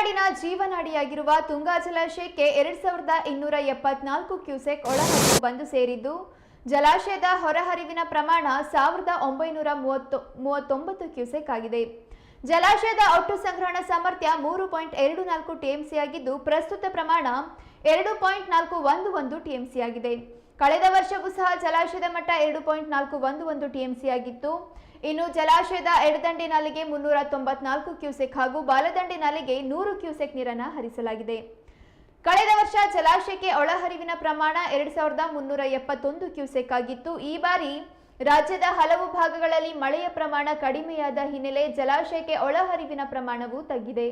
ಮಲೆನಾಡಿನ ಜೀವನಾಡಿಯಾಗಿರುವ ತುಂಗಾ ಜಲಾಶಯಕ್ಕೆ ಎರಡ್ ಸಾವಿರದ ಇನ್ನೂರ ಎಪ್ಪತ್ನಾಲ್ಕು ಕ್ಯೂಸೆಕ್ ಒಳಹರಿವು ಬಂದು ಸೇರಿದ್ದು, ಜಲಾಶಯದ ಹೊರಹರಿವಿನ ಪ್ರಮಾಣ ಸಾವಿರದ ಒಂಬೈನೂರ ಮೂವತ್ತು, ಮೂವತ್ತೊಂಬತ್ತು ಕ್ಯೂಸೆಕ್ ಆಗಿದೆ. ಜಲಾಶಯದ ಒಟ್ಟು ಸಂಗ್ರಹಣ ಸಾಮರ್ಥ್ಯ ಮೂರು ಪಾಯಿಂಟ್ ಎರಡು ನಾಲ್ಕು ಟಿಎಂಸಿ ಆಗಿದ್ದು, ಪ್ರಸ್ತುತ ಪ್ರಮಾಣ ಎರಡು ಪಾಯಿಂಟ್ ನಾಲ್ಕು ಒಂದು ಒಂದು ಟಿಎಂಸಿ ಆಗಿದೆ. ಕಳೆದ ವರ್ಷವೂ ಸಹ ಜಲಾಶಯದ ಮಟ್ಟ ಎರಡು ಪಾಯಿಂಟ್ ನಾಲ್ಕು ಒಂದು ಒಂದು ಟಿಎಂಸಿ ಆಗಿತ್ತು. ಇನ್ನು ಜಲಾಶಯದ ಎಡದಂಡೆ ನಾಲೆಗೆ ಮುನ್ನೂರ ತೊಂಬತ್ನಾಲ್ಕು ಕ್ಯೂಸೆಕ್ ಹಾಗೂ ಬಾಲದಂಡೆ ನಾಲೆಗೆ ನೂರು ಕ್ಯೂಸೆಕ್ ನೀರನ್ನು ಹರಿಸಲಾಗಿದೆ. ಕಳೆದ ವರ್ಷ ಜಲಾಶಯಕ್ಕೆ ಒಳಹರಿವಿನ ಪ್ರಮಾಣ ಎರಡ್ ಸಾವಿರದ ಮುನ್ನೂರ ಎಪ್ಪತ್ತೊಂದು ಕ್ಯೂಸೆಕ್ ಆಗಿತ್ತು. ಈ ಬಾರಿ ರಾಜ್ಯದ ಹಲವು ಭಾಗಗಳಲ್ಲಿ ಮಳೆಯ ಪ್ರಮಾಣ ಕಡಿಮೆಯಾದ ಹಿನ್ನೆಲೆ ಜಲಾಶಯಕ್ಕೆ ಒಳಹರಿವಿನ ಪ್ರಮಾಣವು ತಗ್ಗಿದೆ.